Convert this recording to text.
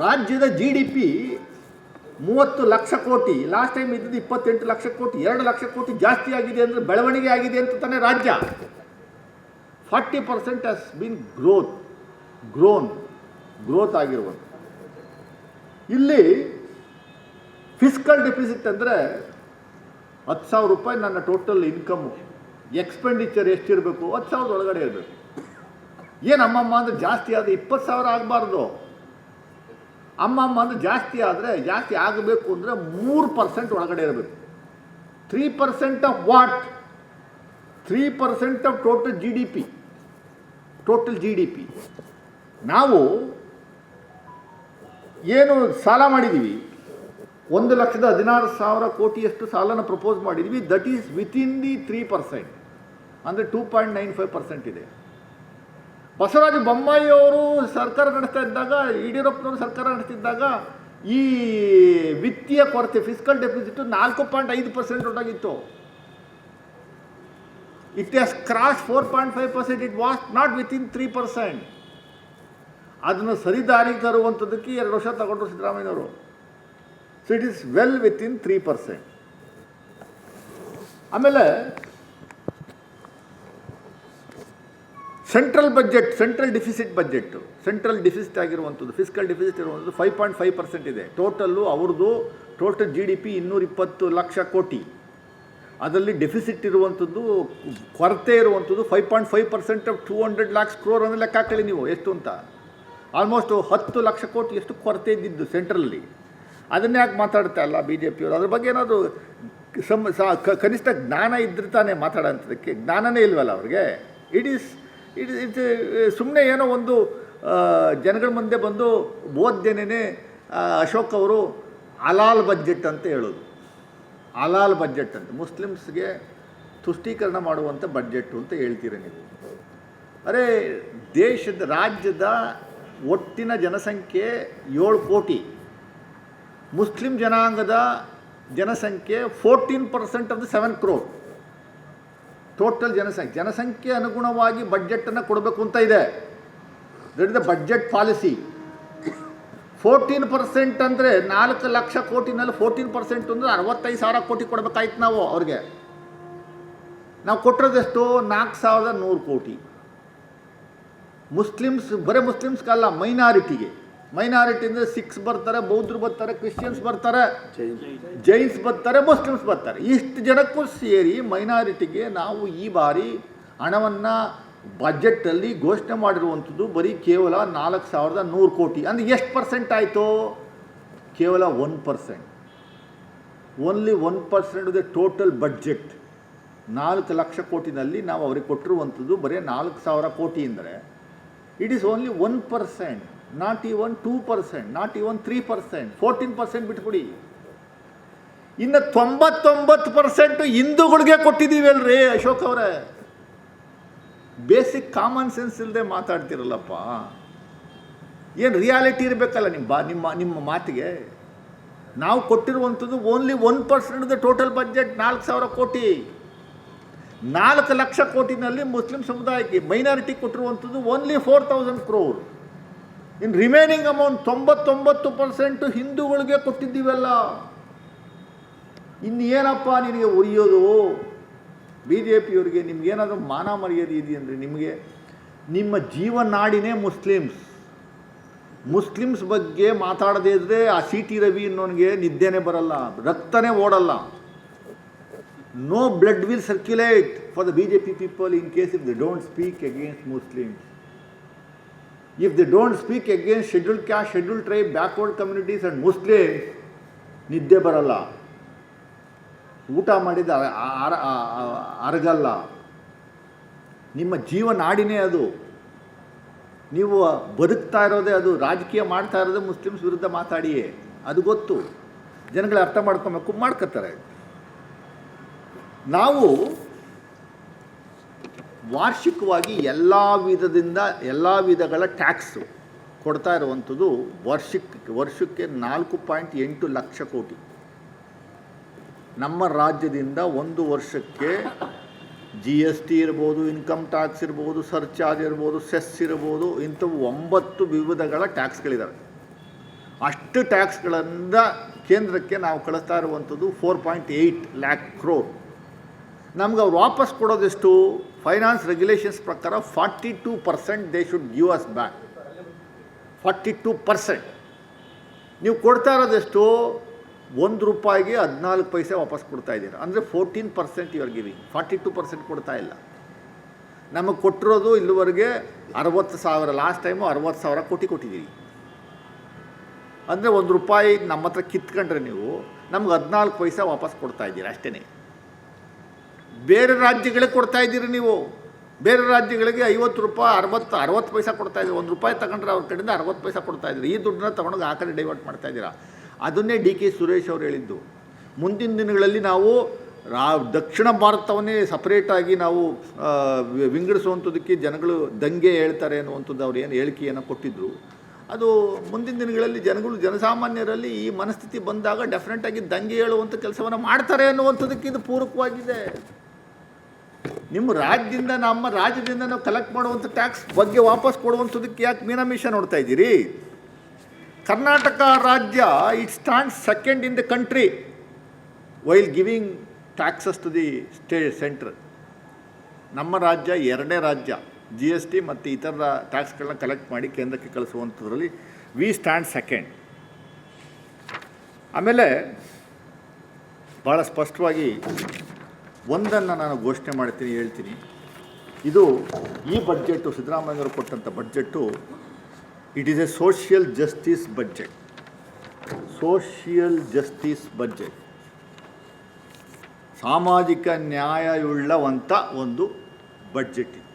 ರಾಜ್ಯದ G D P ಮೂವತ್ತು ಲಕ್ಷ ಕೋಟಿ ಲಾಸ್ಟ್ ಟೈಮ್ ಇದ್ದಿದ್ದು ಇಪ್ಪತ್ತೆಂಟು ಲಕ್ಷ ಕೋಟಿ, ಎರಡು ಲಕ್ಷ ಕೋಟಿ ಜಾಸ್ತಿ ಆಗಿದೆ ಅಂದರೆ ಬೆಳವಣಿಗೆ ಆಗಿದೆ ಅಂತ ತಾನೇ ರಾಜ್ಯ. Forty percent has been growth grown growth ಆಗಿರುವಂಥ ಇಲ್ಲಿ ಫಿಸ್ಕಲ್ ಡೆಫಿಸಿಟ್ ಅಂದರೆ ಹತ್ತು ಸಾವಿರ ರೂಪಾಯಿ ನನ್ನ ಟೋಟಲ್ ಇನ್ಕಮ್ಮು ಎಕ್ಸ್ಪೆಂಡಿಚರ್ ಎಷ್ಟಿರಬೇಕು? ಹತ್ತು ಸಾವಿರದ ಒಳಗಡೆ ಇರಬೇಕು. ಏನು ಅಮ್ಮಮ್ಮ ಅಂದರೆ ಜಾಸ್ತಿ ಆದರೆ ಇಪ್ಪತ್ತು ಸಾವಿರ ಆಗಬಾರ್ದು. ಅಮ್ಮಮ್ಮ ಅಂದರೆ ಜಾಸ್ತಿ ಆದರೆ, ಜಾಸ್ತಿ ಆಗಬೇಕು ಅಂದರೆ ಮೂರು ಪರ್ಸೆಂಟ್ ಒಳಗಡೆ ಇರಬೇಕು. Three percent of what three percent of total G D P total G D P ನಾವು ಏನು ಸಾಲ ಮಾಡಿದ್ದೀವಿ ಒಂದು ಲಕ್ಷದ ಹದಿನಾರು ಸಾವಿರ ಕೋಟಿಯಷ್ಟು ಸಾಲನ ಪ್ರಪೋಸ್ ಮಾಡಿದ್ದೀವಿ that is within the three percent ಅಂದರೆ two point nine five percent ಇದೆ. ಬಸವರಾಜ ಬೊಮ್ಮಾಯಿಯವರು ಸರ್ಕಾರ ನಡೆಸ್ತಾ ಇದ್ದಾಗ, ಯಡಿಯೂರಪ್ಪನವರು ಸರ್ಕಾರ ನಡೆಸ್ತಿದ್ದಾಗ ಈ ವಿತ್ತೀಯ ಕೊರತೆ ಫಿಸಿಕಲ್ ಡೆಫಿಸಿಟ್ ನಾಲ್ಕು ಪಾಯಿಂಟ್ ಐದು ಪರ್ಸೆಂಟ್ ಉಂಟಾಗಿತ್ತು. It is cross four point five percent it was not within three percent ಅದನ್ನು ಸರಿದಾರಿಗೆ ತರುವಂಥದ್ದಕ್ಕೆ ಎರಡು ವರ್ಷ ತಗೊಂಡ್ರು ಸಿದ್ದರಾಮಯ್ಯವರು so it is well within three percent ಆಮೇಲೆ central budget central deficit budget central deficit ಆಗಿರುವಂಥದ್ದು ಫಿಸಿಕಲ್ ಡಿಫಿಸಿಟ್ ಇರುವಂಥದ್ದು ಫೈವ್ ಪಾಯಿಂಟ್ ಫೈವ್ ಪರ್ಸೆಂಟ್ ಇದೆ. ಟೋಟಲ್ಲು ಅವ್ರದ್ದು ಟೋಟಲ್ ಜಿ ಡಿ ಪಿ ಇನ್ನೂರಿಪ್ಪತ್ತು ಲಕ್ಷ ಕೋಟಿ. ಅದರಲ್ಲಿ ಡೆಫಿಸಿಟ್ ಇರುವಂಥದ್ದು, ಕೊರತೆ ಇರುವಂಥದ್ದು five point five percent of two hundred lakhs crore ಅಂದರೆ ಲೆಕ್ಕ ಹಾಕಲಿ ನೀವು, ಎಷ್ಟು ಅಂತ. ಆಲ್ಮೋಸ್ಟ್ ಹತ್ತು ಲಕ್ಷ ಕೋಟಿ ಎಷ್ಟು ಕೊರತೆ ಇದ್ದಿದ್ದು ಸೆಂಟ್ರಲ್ಲಿ ಅದನ್ನೇ ಯಾಕೆ ಮಾತಾಡ್ತಾ ಇಲ್ಲ ಬಿ ಜೆ ಪಿಯವರು ಅದ್ರ ಬಗ್ಗೆ ಏನಾದರೂ ಸಮ್ ಕನಿಷ್ಠ ಜ್ಞಾನ ಇದ್ರೆ ತಾನೇ ಮಾತಾಡೋಂಥದಕ್ಕೆ. ಜ್ಞಾನನೇ ಇಲ್ವಲ್ಲ ಅವ್ರಿಗೆ. ಇಟ್ ಈಸ್ ಇಟ್ ಇಟ್ ಸುಮ್ಮನೆ ಏನೋ ಒಂದು ಜನಗಳ ಮುಂದೆ ಬಂದು ಓದ್ದೇನೆ ಅಶೋಕ್ ಅವರು ಅಲಾಲ್ ಬಜೆಟ್ ಅಂತ ಹೇಳೋದು. ಅಲಾಲ್ ಬಜೆಟ್ ಅಂತ. ಮುಸ್ಲಿಮ್ಸ್ಗೆ ತುಷ್ಟೀಕರಣ ಮಾಡುವಂಥ ಬಜೆಟ್ಟು ಅಂತ ಹೇಳ್ತೀರ ನೀವು. ಅರೆ, ದೇಶದ, ರಾಜ್ಯದ ಒಟ್ಟಿನ ಜನಸಂಖ್ಯೆ ಏಳು ಕೋಟಿ. ಮುಸ್ಲಿಂ ಜನಾಂಗದ ಜನಸಂಖ್ಯೆ fourteen percent of the seven crore total ಜನಸಂಖ್ಯೆ ಜನಸಂಖ್ಯೆ ಅನುಗುಣವಾಗಿ ಬಡ್ಜೆಟನ್ನು ಕೊಡಬೇಕು ಅಂತ ಇದೆ. That is the budget policy fourteen percent ಅಂದರೆ ನಾಲ್ಕು ಲಕ್ಷ ಕೋಟಿನಲ್ಲಿ ಫೋರ್ಟೀನ್ ಪರ್ಸೆಂಟ್ ಅಂದರೆ ಅರವತ್ತೈದು ಸಾವಿರ ಕೋಟಿ ಕೊಡಬೇಕಾಯ್ತು ನಾವು ಅವ್ರಿಗೆ. ನಾವು ಕೊಟ್ಟಿರೋದೆಷ್ಟು ನಾಲ್ಕು ಸಾವಿರದ ನೂರು ಕೋಟಿ. ಮುಸ್ಲಿಮ್ಸ್, ಬರೀ ಮುಸ್ಲಿಮ್ಸ್ಗಲ್ಲ ಮೈನಾರಿಟಿಗೆ ಮೈನಾರಿಟಿ ಅಂದರೆ ಸಿಖ್ಸ್ ಬರ್ತಾರೆ, ಬೌದ್ಧರು ಬರ್ತಾರೆ ಕ್ರಿಶ್ಚಿಯನ್ಸ್ ಬರ್ತಾರೆ ಜೈನ್ಸ್ ಬರ್ತಾರೆ ಮುಸ್ಲಿಮ್ಸ್ ಬರ್ತಾರೆ. ಇಷ್ಟು ಜನಕ್ಕೂ ಸೇರಿ ಮೈನಾರಿಟಿಗೆ ನಾವು ಈ ಬಾರಿ ಹಣವನ್ನು ಬಜೆಟಲ್ಲಿ ಘೋಷಣೆ ಮಾಡಿರುವಂಥದ್ದು ಬರೀ ಕೇವಲ ನಾಲ್ಕು ಸಾವಿರದ ನೂರು ಕೋಟಿ. ಅಂದರೆ ಎಷ್ಟು ಪರ್ಸೆಂಟ್ ಆಯಿತು? ಕೇವಲ one percent only one percent the total budget ನಾಲ್ಕು ಲಕ್ಷ ಕೋಟಿನಲ್ಲಿ ನಾವು ಅವ್ರಿಗೆ ಕೊಟ್ಟಿರುವಂಥದ್ದು ಬರೀ ನಾಲ್ಕು ಸಾವಿರ ಕೋಟಿ ಅಂದರೆ it is only one percent not even two percent not even three percent fourteen percent ಬಿಟ್ಬಿಡಿ. ಇನ್ನು ತೊಂಬತ್ತೊಂಬತ್ತು ಪರ್ಸೆಂಟು ಹಿಂದೂಗಳಿಗೆ ಕೊಟ್ಟಿದ್ದೀವಿ ಅಲ್ರಿ ಅಶೋಕ್ ಅವರೇ. ಬೇಸಿಕ್ ಕಾಮನ್ ಸೆನ್ಸ್ ಇಲ್ಲದೆ ಮಾತಾಡ್ತಿರಲ್ಲಪ್ಪ. ಏನು ರಿಯಾಲಿಟಿ ಇರಬೇಕಲ್ಲ ನಿಮ್ಮ ಬಾ, ನಿಮ್ಮ ನಿಮ್ಮ ಮಾತಿಗೆ. ನಾವು ಕೊಟ್ಟಿರುವಂಥದ್ದು only one percent the total budget ನಾಲ್ಕು ಸಾವಿರ ಕೋಟಿ. ನಾಲ್ಕು ಲಕ್ಷ ಕೋಟಿನಲ್ಲಿ ಮುಸ್ಲಿಂ ಸಮುದಾಯಕ್ಕೆ ಮೈನಾರಿಟಿ ಕೊಟ್ಟಿರುವಂಥದ್ದು only four thousand crore in remaining amount ತೊಂಬತ್ತೊಂಬತ್ತು ಪರ್ಸೆಂಟು ಹಿಂದೂಗಳಿಗೆ ಕೊಟ್ಟಿದ್ದೀವಲ್ಲ. ಇನ್ನೇನಪ್ಪ ನಿನಗೆ ಉರಿಯೋದು ಬಿ ಜೆ ಪಿಯವರಿಗೆ ನಿಮ್ಗೇನಾದರೂ ಮಾನ ಮರ್ಯಾದೆ ಇದೆಯಂದರೆ ನಿಮಗೆ? ನಿಮ್ಮ ಜೀವನಾಡಿನೇ ಮುಸ್ಲಿಮ್ಸ್. ಮುಸ್ಲಿಮ್ಸ್ ಬಗ್ಗೆ ಮಾತಾಡದೇ ಇದ್ದರೆ ಆ ಸಿ ಟಿ ರವಿ ಅನ್ನೋನಿಗೆ ನಿದ್ದೆನೇ ಬರಲ್ಲ, ರಕ್ತನೇ ಓಡಲ್ಲ. No blood will circulate for the B J P people in case if they don't speak against Muslims if they don't speak against schedule caste schedule tribe backward communities and Muslims ನಿದ್ದೆ ಬರಲ್ಲ. ಊಟ ಮಾಡಿದ ಅರಗಲ್ಲ. ನಿಮ್ಮ ಜೀವನಾಡಿನೇ ಅದು. ನೀವು ಬದುಕ್ತಾ ಇರೋದೇ ಅದು, ರಾಜಕೀಯ ಮಾಡ್ತಾ ಇರೋದೇ ಮುಸ್ಲಿಮ್ಸ್ ವಿರುದ್ಧ ಮಾತಾಡಿಯೇ. ಅದು ಗೊತ್ತು. ಜನಗಳು ಅರ್ಥ ಮಾಡ್ಕೊಬೇಕು, ಮಾಡ್ಕೋತಾರೆ. ನಾವು ವಾರ್ಷಿಕವಾಗಿ ಎಲ್ಲ ವಿಧದಿಂದ, ಎಲ್ಲ ವಿಧಗಳ ಟ್ಯಾಕ್ಸು ಕೊಡ್ತಾ ಇರುವಂಥದ್ದು ವರ್ಷಕ್ಕೆ ವರ್ಷಕ್ಕೆ ನಾಲ್ಕು ಪಾಯಿಂಟ್ ಎಂಟು ಲಕ್ಷ ಕೋಟಿ. ನಮ್ಮ ರಾಜ್ಯದಿಂದ ಒಂದು ವರ್ಷಕ್ಕೆ ಜಿ ಎಸ್ ಟಿ ಇರ್ಬೋದು ಇನ್ಕಮ್ ಟ್ಯಾಕ್ಸ್ ಇರ್ಬೋದು ಸರ್ಚಾರ್ಜ್ ಇರ್ಬೋದು ಸೆಸ್ ಇರ್ಬೋದು, ಇಂಥವು ಒಂಬತ್ತು ವಿವಿಧಗಳ ಟ್ಯಾಕ್ಸ್ಗಳಿದ್ದಾವೆ ಅಷ್ಟು ಟ್ಯಾಕ್ಸ್ಗಳಿಂದ ಕೇಂದ್ರಕ್ಕೆ ನಾವು ಕಳಿಸ್ತಾ ಇರುವಂಥದ್ದು four point eight lakh crore ನಮ್ಗೆ ಅವ್ರು ವಾಪಸ್ ಕೊಡೋದೆಷ್ಟು? ಫೈನಾನ್ಸ್ ರೆಗ್ಯುಲೇಷನ್ಸ್ ಪ್ರಕಾರ forty two percent they should give us back forty two percent ನೀವು ಕೊಡ್ತಾ ಇರೋದೆಷ್ಟು? ಒಂದು ರೂಪಾಯಿಗೆ ಹದಿನಾಲ್ಕು ಪೈಸೆ ವಾಪಸ್ ಕೊಡ್ತಾ ಇದ್ದೀರಾ. ಅಂದರೆ fourteen percent you are giving forty two percent ಕೊಡ್ತಾ ಇಲ್ಲ. ನಮಗೆ ಕೊಟ್ಟಿರೋದು ಇಲ್ಲಿವರೆಗೆ ಅರವತ್ತು ಸಾವಿರ. ಲಾಸ್ಟ್ ಟೈಮು ಅರವತ್ತು ಸಾವಿರ ಕೋಟಿ ಕೊಟ್ಟಿದ್ದೀವಿ ಅಂದರೆ ಒಂದು ರೂಪಾಯಿ ನಮ್ಮ ಹತ್ರ ಕಿತ್ಕೊಂಡ್ರೆ ನೀವು ನಮ್ಗೆ ಹದಿನಾಲ್ಕು ಪೈಸೆ ವಾಪಸ್ ಕೊಡ್ತಾ ಇದ್ದೀರಾ ಅಷ್ಟೇ ಬೇರೆ ರಾಜ್ಯಗಳಿಗೆ ಕೊಡ್ತಾ ಇದ್ದೀರಿ ನೀವು. ಬೇರೆ ರಾಜ್ಯಗಳಿಗೆ ಐವತ್ತು ರೂಪಾಯಿ, ಅರವತ್ತು ಅರವತ್ತು ಪೈಸೆ ಕೊಡ್ತಾ ಇದ್ದೀವಿ ಒಂದು ರೂಪಾಯಿ ತಗೊಂಡ್ರೆ ಅವ್ರ ಕಡೆಯಿಂದ ಅರವತ್ತು ಪೈಸೆ ಕೊಡ್ತಾ ಇದ್ದೀರಿ. ಈ ದುಡ್ಡನ್ನ ತೊಗೊಂಡೋಗಿ ಆ ಕಡೆ ಡೈವರ್ಟ್ ಮಾಡ್ತಾ ಇದ್ದೀರಾ? ಅದನ್ನೇ ಡಿ ಕೆ ಸುರೇಶ್ ಅವರು ಹೇಳಿದ್ದು. ಮುಂದಿನ ದಿನಗಳಲ್ಲಿ ನಾವು ರಾ, ದಕ್ಷಿಣ ಭಾರತವನ್ನೇ ಸಪ್ರೇಟಾಗಿ ನಾವು ವಿಂಗಡಿಸುವಂಥದ್ದಕ್ಕೆ ಜನಗಳು ದಂಗೆ ಹೇಳ್ತಾರೆ ಅನ್ನುವಂಥದ್ದು ಅವ್ರು ಏನು ಹೇಳಿಕೆಯನ್ನು ಕೊಟ್ಟಿದ್ದರು ಅದು ಮುಂದಿನ ದಿನಗಳಲ್ಲಿ ಜನಗಳು, ಜನಸಾಮಾನ್ಯರಲ್ಲಿ ಈ ಮನಸ್ಥಿತಿ ಬಂದಾಗ ಡೆಫಿನೆಟಾಗಿ ದಂಗೆ ಹೇಳುವಂಥ ಕೆಲಸವನ್ನು ಮಾಡ್ತಾರೆ ಅನ್ನುವಂಥದ್ದಕ್ಕೆ ಇದು ಪೂರಕವಾಗಿದೆ. ನಿಮ್ಮ ರಾಜ್ಯದಿಂದ ನಮ್ಮ ರಾಜ್ಯದಿಂದ ನಾವು ಕಲೆಕ್ಟ್ ಮಾಡುವಂಥ ಟ್ಯಾಕ್ಸ್ ಬಗ್ಗೆ ವಾಪಸ್ ಕೊಡುವಂಥದಕ್ಕೆ ಯಾಕೆ ಮೀನಾಮೀಷ ನೋಡ್ತಾ ಇದ್ದೀರಿ? ಕರ್ನಾಟಕ ರಾಜ್ಯ it stand second in the country while giving taxes to the state centre ನಮ್ಮ ರಾಜ್ಯ, ಎರಡನೇ ರಾಜ್ಯ ಜಿ ಎಸ್ ಟಿ ಮತ್ತು ಇತರ ಟ್ಯಾಕ್ಸ್ಗಳನ್ನ ಕಲೆಕ್ಟ್ ಮಾಡಿ ಕೇಂದ್ರಕ್ಕೆ ಕಳಿಸುವಂಥದ್ರಲ್ಲಿ ವಿ ಸ್ಟ್ಯಾಂಡ್ ಸೆಕೆಂಡ್ ಆಮೇಲೆ ಭಾಳ ಸ್ಪಷ್ಟವಾಗಿ ಒಂದನ್ನು ನಾನು ಘೋಷಣೆ ಮಾಡ್ತೀನಿ, ಹೇಳ್ತೀನಿ. ಇದು ಈ ಬಡ್ಜೆಟ್ಟು ಸಿದ್ದರಾಮಯ್ಯವರು ಕೊಟ್ಟಂಥ budget it is a social justice budget social justice budget ಸಾಮಾಜಿಕ ನ್ಯಾಯವುಳ್ಳವಂಥ ಒಂದು ಬಡ್ಜೆಟ್ ಇದು.